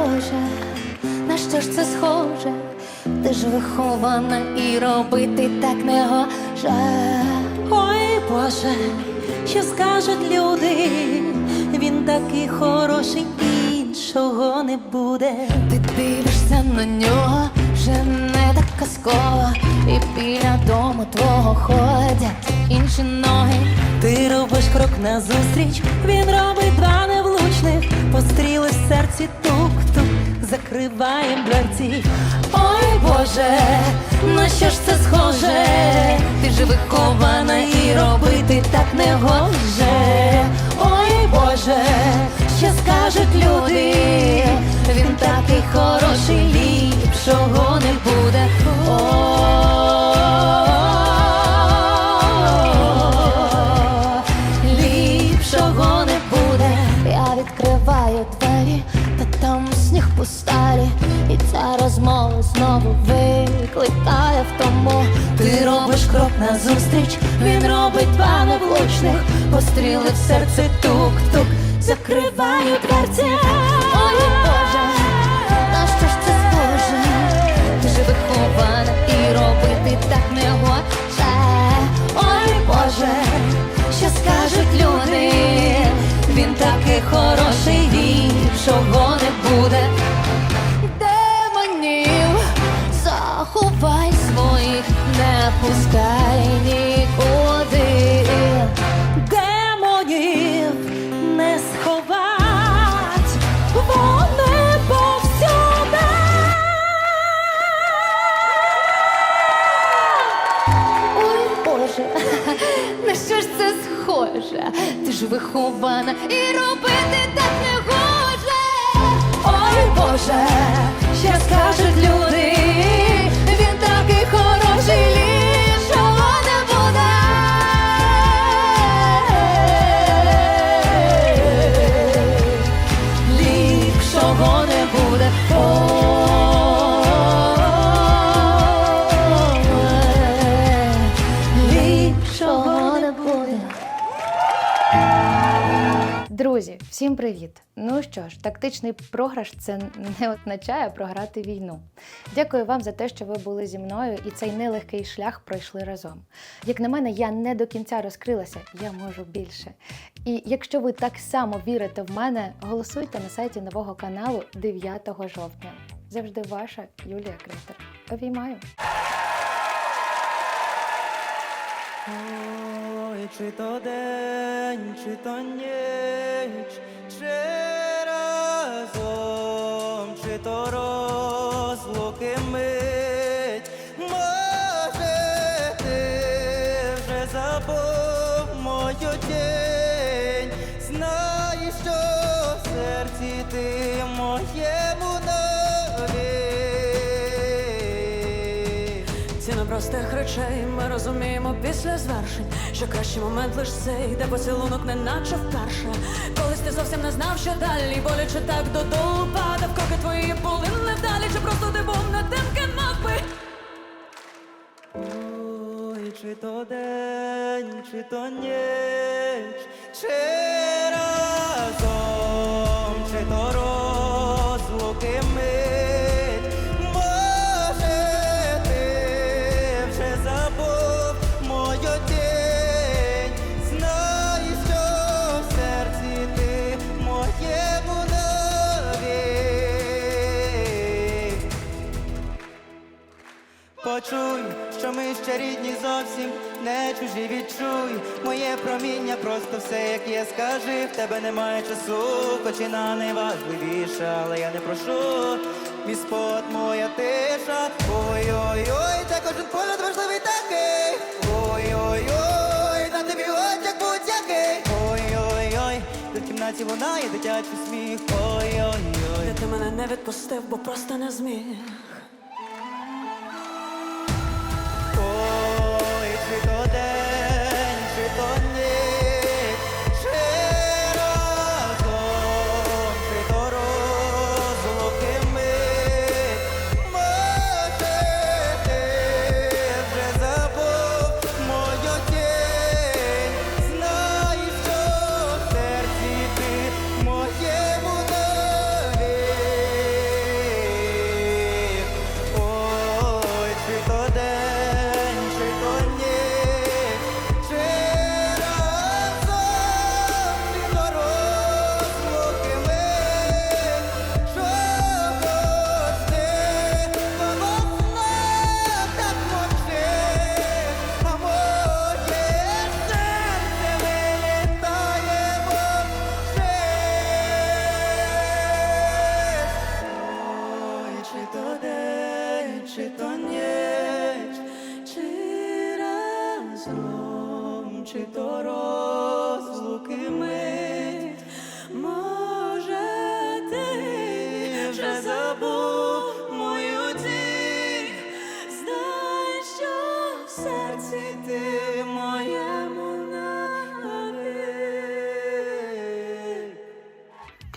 Боже, на що ж це схоже? Ти ж вихована і робити так не гоже. Ой, Боже, що скажуть люди? Він такий хороший, іншого не буде. Ти дивишся на нього, вже не так казково, і біля дому твого ходять інші ноги. Ти робиш крок назустріч, він робить два невлучних, постріли в серці тук-тук, закриваєм дверці. Ой, Боже, на що ж це схоже? Ти ж вихована і робити так не гоже. Ой, Боже, що скажуть люди? Крок назустріч, він робить два невлучних, постріли в серце тук-тук, закриваю дверці. Ой, Боже, на що ж це схоже? Ти ж вихована і робити так не хоче. Ой, Боже, що скажуть люди? Він такий хороший, ліпшого не буде. Пускай нікуди. Демонів не сховать, вони повсюди. Ой, Боже, на що ж це схоже? Ти ж вихована і робити всім привіт! Ну що ж, тактичний програш це не означає програти війну. Дякую вам за те, що ви були зі мною і цей нелегкий шлях пройшли разом. Як на мене, я не до кінця розкрилася, я можу більше. І якщо ви так само вірите в мене, голосуйте на сайті нового каналу 9 жовтня. Завжди ваша Юлія Критер. Обіймаю! Ой, чи то день, чи то ніч, чи разом, чи то розлуки мить, простих речей ми розуміємо після звершень, що кращий момент лиш цей, де поцілунок не наче вперше. Колись ти зовсім не знав, що далі, боляче так додолу падав, кроки твої були невдалі, чи просто ти був не тим, ким. Ой, чи то день, чи то ніч, чи разом, чи то розлуки ще рідні зовсім не чужі відчуй моє проміння, просто все як є, скажи, в тебе немає часу, кочина найважливіша, але я не прошу. Мій спот, моя тиша. Ой-ой-ой, та кожен погляд важливий такий. Ой-ой-ой, на тобі одяг будь-який. Ой-ой-ой, в кімнаті лунає дитячий сміх. Ой-ой-ой. Ти мене не відпустив, бо просто не зміг. Чи то день, чи то ніч,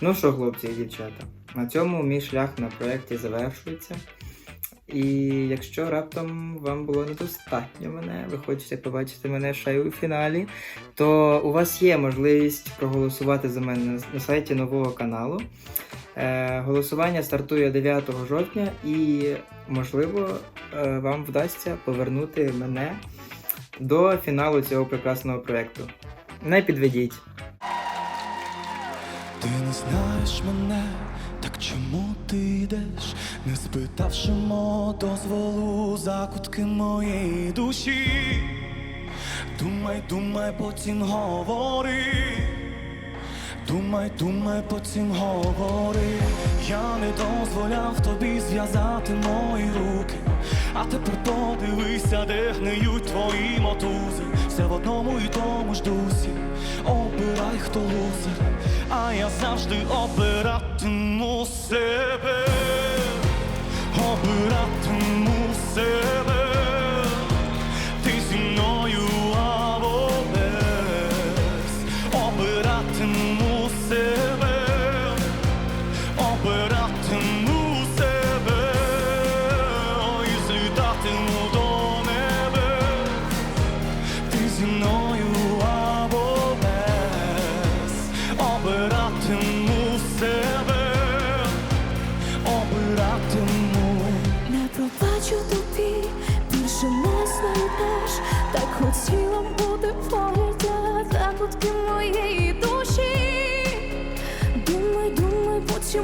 Ну що, хлопці і дівчата, на цьому мій шлях на проєкті завершується. І якщо раптом вам було недостатньо мене, ви хочете побачити мене ще й у фіналі, то у вас є можливість проголосувати за мене на- сайті нового каналу. Е, голосування стартує 9 жовтня, і, можливо, е, вам вдасться повернути мене до фіналу цього прекрасного проєкту. Не підведіть. Знаєш мене, так чому ти йдеш, не спитавши мого дозволу закутки моєї душі. Думай, думай, потім говори. Думай, думай, потім говори. Я не дозволяв тобі зв'язати мої руки. А тепер подивися, де гниють твої мотузи. Все в одному і тому ж дусі. Обирай, хто лузер, а я завжди обиратиму себе. Обиратиму себе. Закутки моєї душі. Думай, думай, потім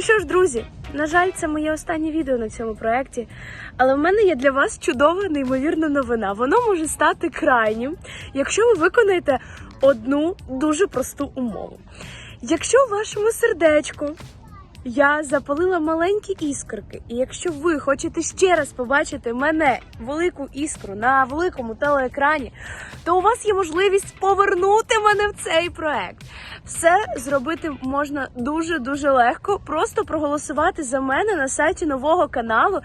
Ну що ж, друзі, на жаль, це моє останнє відео на цьому проєкті. Але в мене є для вас чудова, неймовірна новина. Воно може стати крайнім, якщо ви виконаєте одну дуже просту умову. Якщо в вашому сердечку я запалила маленькі іскорки, і якщо ви хочете ще раз побачити мене, велику іскру на великому телеекрані, то у вас є можливість повернути мене в цей проект. Все зробити можна дуже дуже легко. Просто проголосувати за мене на сайті нового каналу.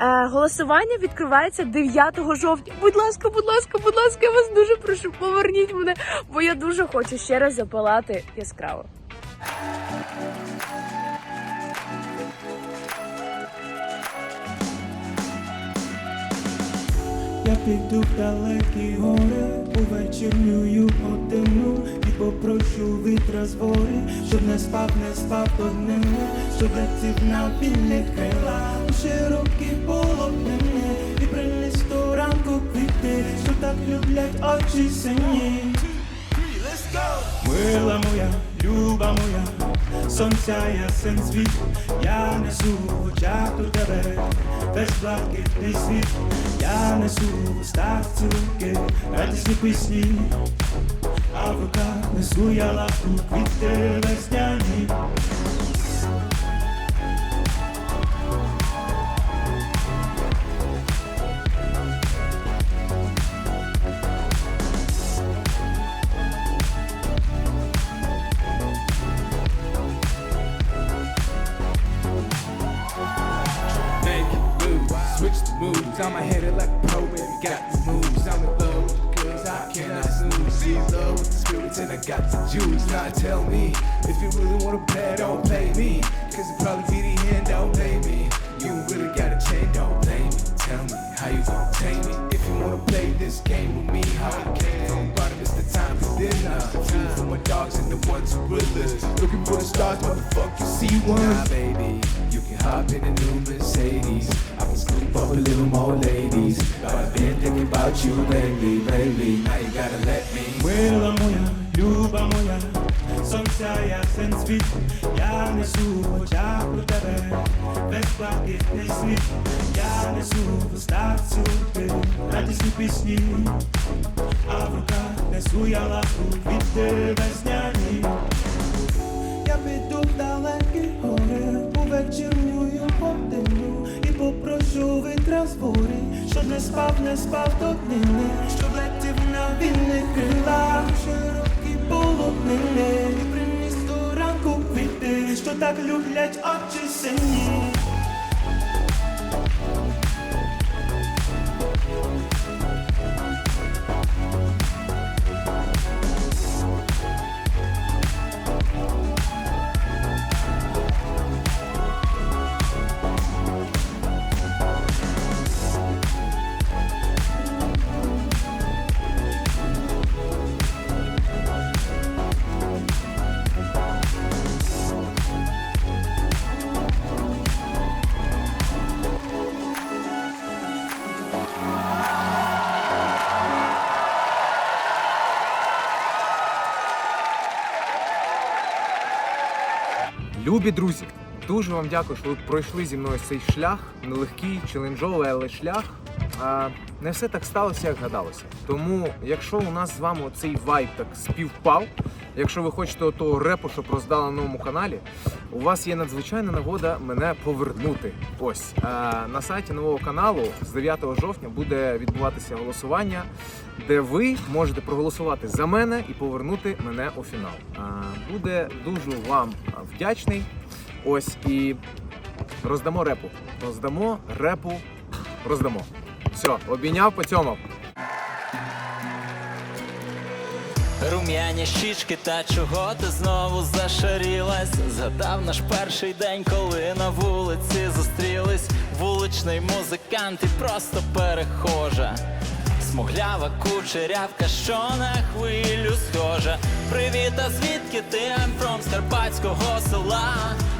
Е, голосування відкривається 9 жовтня. Будь ласка, будь ласка, будь ласка, я вас дуже прошу, поверніть мене, бо я дуже хочу ще раз запалати яскраво. Я піду в далекі гори у вечірню годину І попрошу вітра з гори, щоб не спав, не спав одним Щоб летів на вільних крилах широкі полотнини І приніс до ранку квіти, що так люблять очі сині. Мила моя, люба моя, сонця ясен світ, я несу в тебе, весь блакитний світ, я несу в устах радісні пісні, а в руках несу я лапу квіти весняні. About you lately, lately. Now you gotta let me. Мила моя, люба моя, сонця ясен світ, я несу в очах до тебе, весь блакитний світ, я несу в устах цілунки, радісні пісні, а в руках несу я лапу квіти весняні. Я піду в далекі гори у вечірню і попрошу вітра з бурі, щоб не спав, не спав до днини, щоб летів на вільних крилах, широкі полотнини, приніс до ранку квіти, що так люблять очі сині. Любі друзі, дуже вам дякую, що ви пройшли зі мною цей шлях, нелегкий, челенджовий, але шлях. А, не все так сталося, як гадалося. Тому, якщо у нас з вами цей вайб так співпав, якщо ви хочете того репу, щоб роздали на новому каналі, у вас є надзвичайна нагода мене повернути. Ось а, на сайті нового каналу з 9 жовтня буде відбуватися голосування, де ви можете проголосувати за мене і повернути мене у фінал. А, буде дуже вам вдячний. Ось і роздамо репу. Роздамо репу, роздамо. Все, обійняв, поцьомав. Рум'яні щічки, та чого ти знову зашарілась? Згадав наш перший день, коли на вулиці зустрілись. Вуличний музикант і просто перехожа. Смуглява кучерявка, що на хвилю схожа. Привіт, а звідки ти I'm from з карпатського села?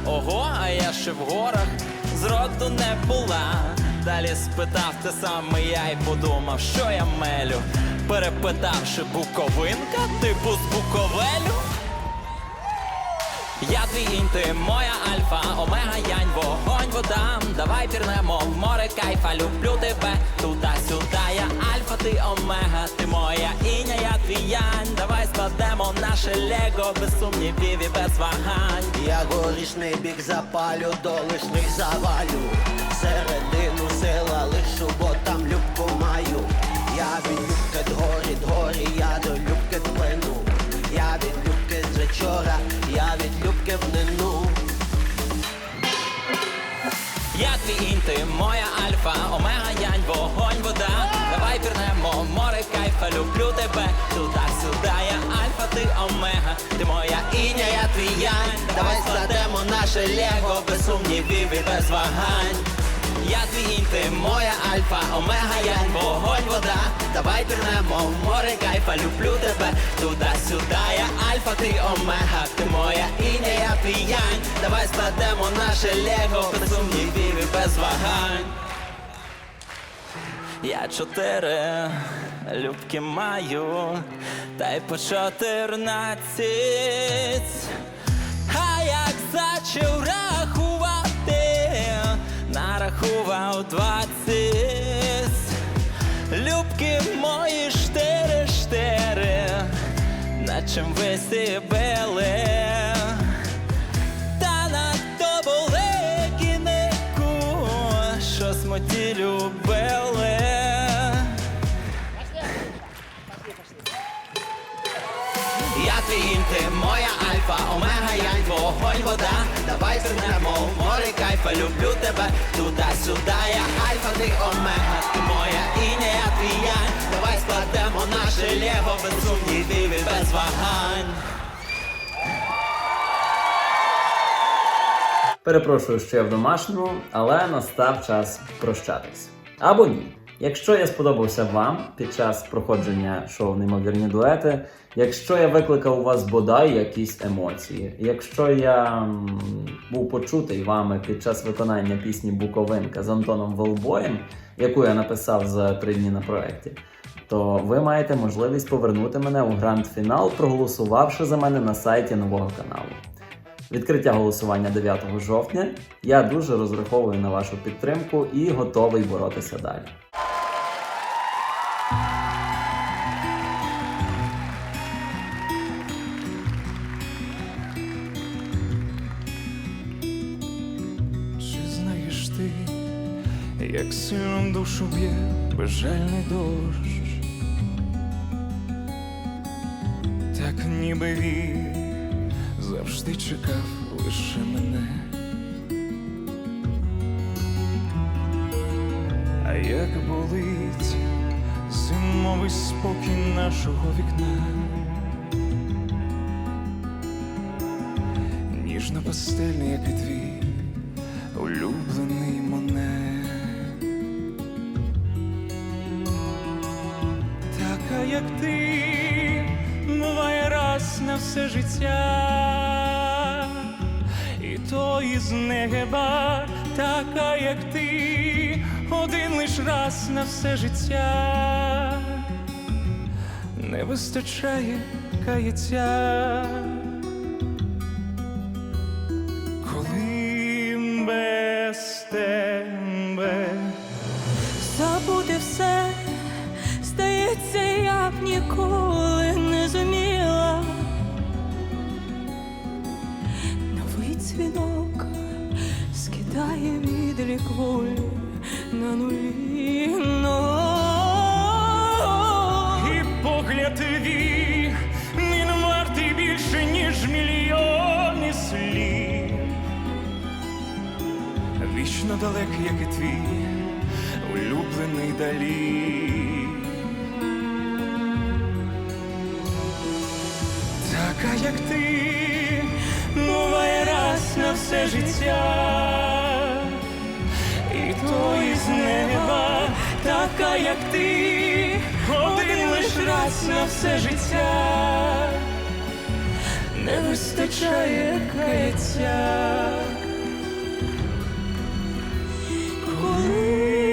Ого, а я ще в горах зроду не була. Далі спитав те саме я й подумав, що я мелю. Перепитавши буковинка, типу з Буковелю. Я твій інь, ти моя альфа, омега янь, вогонь, вода. Давай пірнемо в море кайфа, люблю тебе туди-сюди. Я альфа, ти омега, ти моя іня, я твій янь. Давай складемо наше лего без сумнівів і без вагань. Я горішний бік запалю, до лишних завалю. Середину сила лишу, бо там любку маю. Я від любки дгорі, дгорі, я до любки вплину. Я від любки з вечора, я від любки внину. Я твій інь, ти моя альфа, омега янь, вогонь, вода. Давай пірнемо море кайфа, люблю тебе туди-сюди. Я альфа, ти омега, ти моя іня, я твій янь. Давай складемо наше лего без сумнівів і без вагань. Я твій твій інь, ти моя альфа, омега, янь, вогонь, Давай пірнемо в море кайфа, люблю тебе туди-сюди. Я альфа, ти омега, ти моя іня, я твій янь. Давай складемо наше лего, без сумнівів і без вагань. Я чотири любки маю, та й по чотирнадцять. А як зачав рахувати, нарахував двадцять. Любки мої штири, штири, на чим ви сібили. Та на тоболе кінику, що смуті любили. Я твій інь, ти моя альфа, омега, янь, вогонь, вода. Давай зернемо в море кайфа, люблю тебе туди-сюди. Я альфа, ти омега, ти моя іня, я твій янь. Давай складемо наше лего без сумнівів і без вагань. Перепрошую, що я в домашньому, але настав час прощатись. Або ні. Якщо я сподобався вам під час проходження шоу Неймовірні дуети, якщо я викликав у вас бодай якісь емоції, якщо я був почутий вами під час виконання пісні Буковинка з Антоном Волбоєм, яку я написав за три дні на проєкті, то ви маєте можливість повернути мене у гранд-фінал, проголосувавши за мене на сайті нового каналу. Відкриття голосування 9 жовтня. Я дуже розраховую на вашу підтримку і готовий боротися далі. Чи знаєш ти, як сильно душу б'є безжальний дощ? Так ніби він завжди чекав лише мене. А як болить зимовий спокій нашого вікна? Ніжно пастельний, як і твій улюблений моне. Така, як ти, буває раз на все життя, і то із неба, така, як ти, один лиш раз на все життя, не вистачає каяття. Коли без тебе дзвінок скидає відлік волі на нулі. Но... і погляд твій він вартий більше, ніж мільйони слів. Вічно далекий, як і твій улюблений далі. Така, як ти, на все життя. І то із неба, така, як ти, один лиш раз на все життя, не вистачає каяття. Коли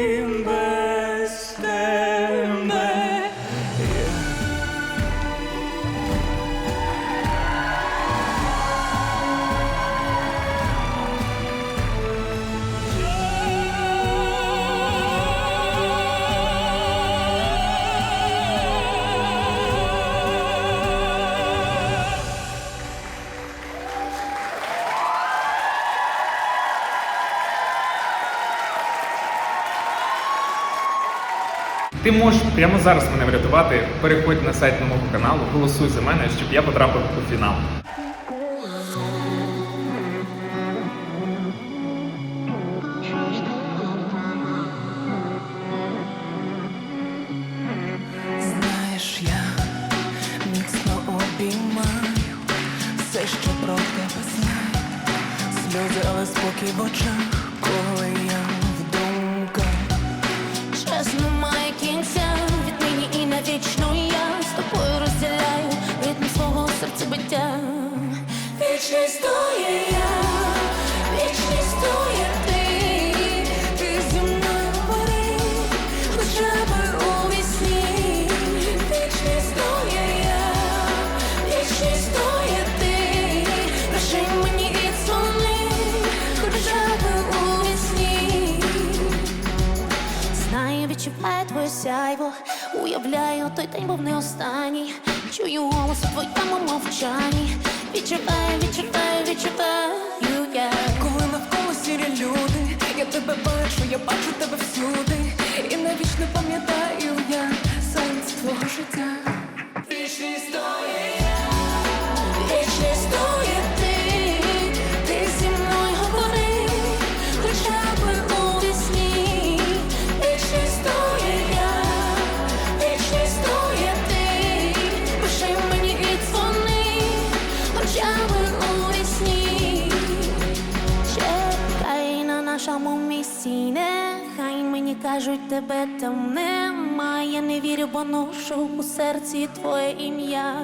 Ти можеш прямо зараз мене врятувати. Переходь на сайт на мого каналу, голосуй за мене, щоб я потрапив у фінал. вічність то я, вічність то ти, ти зі мною гори, у вісні, вічність то є я, вічність є ти, прощай мені і дзвони, хоча у вісні. Знаю, відчуваю твоє сяйво, уявляю, той день був не останній, чую голос у твоєму мовчанні. Відчуваю, відчуваю, відчуваю я. Коли навколо сірі люди, я тебе бачу, я бачу тебе всюди. І навічно пам'ятаю я сенс твого життя. Стоє я. Тебе там немає. Не вірю, бо ношу у серці твоє ім'я.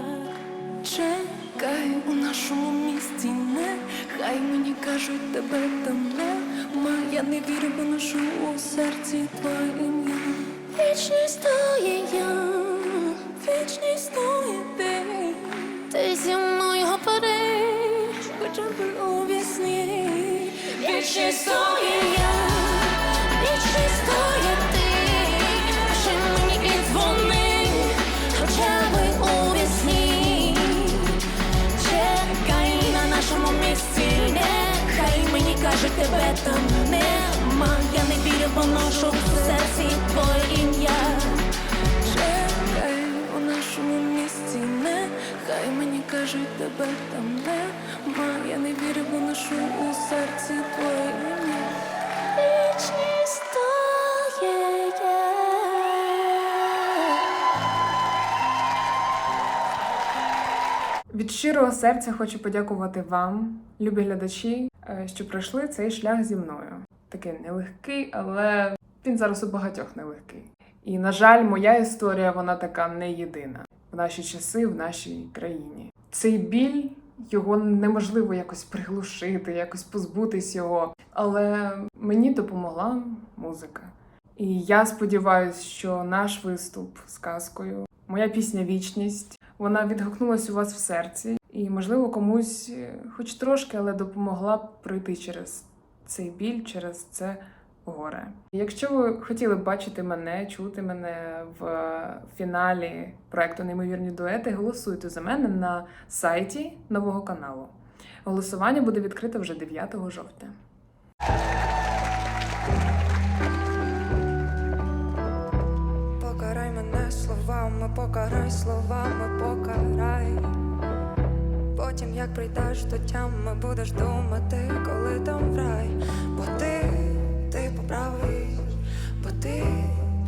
Чекай у нашому місті, не хай мені кажуть, тебе там нема. Я не вірю, бо ношу у серці твоє ім'я. Вічність стоє я, Вічність стоє ти, ти зі мною говори, хоча б у вісні. вічність стоє я, кажуть, тебе там нема. Я не вірю, бо ношу в серці твоє ім'я. Чекай у нашому місці, не хай мені кажуть, тебе там нема. Я не вірю, бо ношу у серці твоє ім'я. Вічність Від щирого серця хочу подякувати вам, любі глядачі, е, що пройшли цей шлях зі мною. Такий нелегкий, але він зараз у багатьох нелегкий. І, на жаль, моя історія вона така не єдина в наші часи, в нашій країні. Цей біль його неможливо якось приглушити, якось позбутись його. Але мені допомогла музика. І я сподіваюся, що наш виступ з казкою, моя пісня Вічність, вона відгукнулась у вас в серці, і, можливо, комусь, е, хоч трошки, але допомогла б пройти через цей біль, через це горе. Якщо ви хотіли б бачити мене, чути мене в фіналі проекту Неймовірні дуети, голосуйте за мене на сайті нового каналу. Голосування буде відкрите вже 9 жовтня. Словами, покарай словами, покарай. Потім, як прийдеш до тями, будеш думати, коли там в рай. Бо ти, ти поправий, бо ти,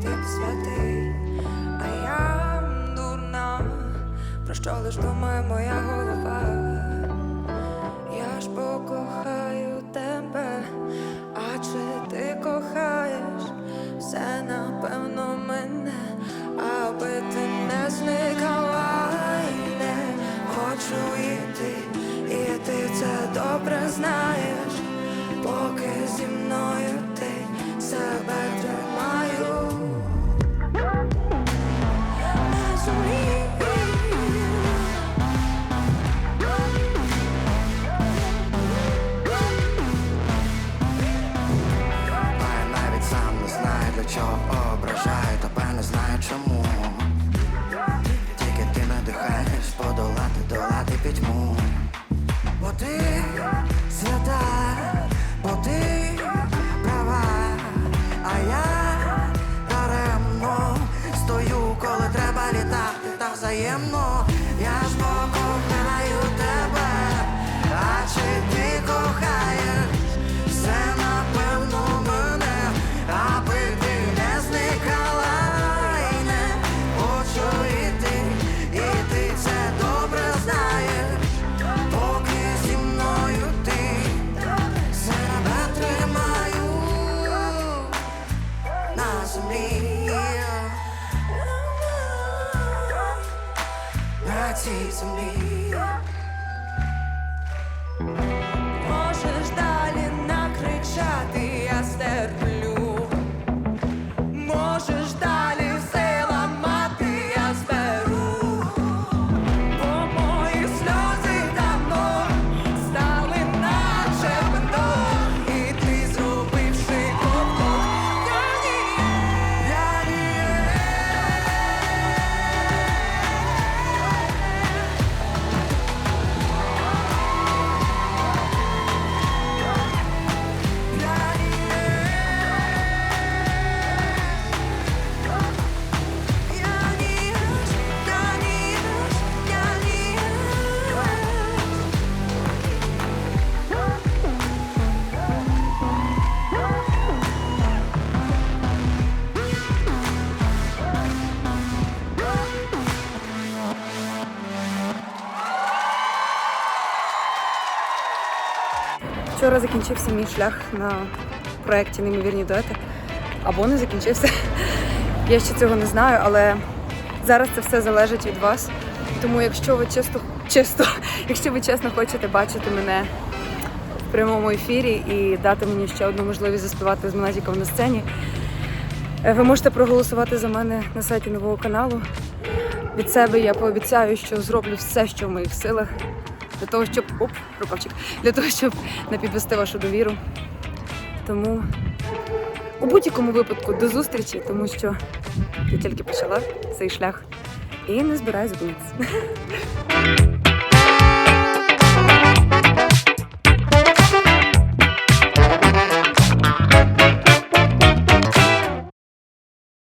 ти святий, а я дурна, про що лиш думає моя голова. Я ж покохаю тебе, а чи ти кохаєш? Все напевно мене, аби не зникала і не хочу йти, і ти це добре знаєш, поки зі мною ти себе Вчора закінчився мій шлях на проєкті Неймовірні дуети. Або не закінчився. Я ще цього не знаю, але зараз це все залежить від вас. Тому якщо ви чисто, чисто, якщо ви чесно хочете бачити мене в прямому ефірі і дати мені ще одну можливість заспівати з Монатіком на сцені, е, ви можете проголосувати за мене на сайті нового каналу. Від себе я пообіцяю, що зроблю все, що в моїх силах, для того, щоб оп, рукавчик, для того, щоб не підвести вашу довіру. Тому у будь-якому випадку до зустрічі, тому що я тільки почала цей шлях і не збираюсь зупинитися.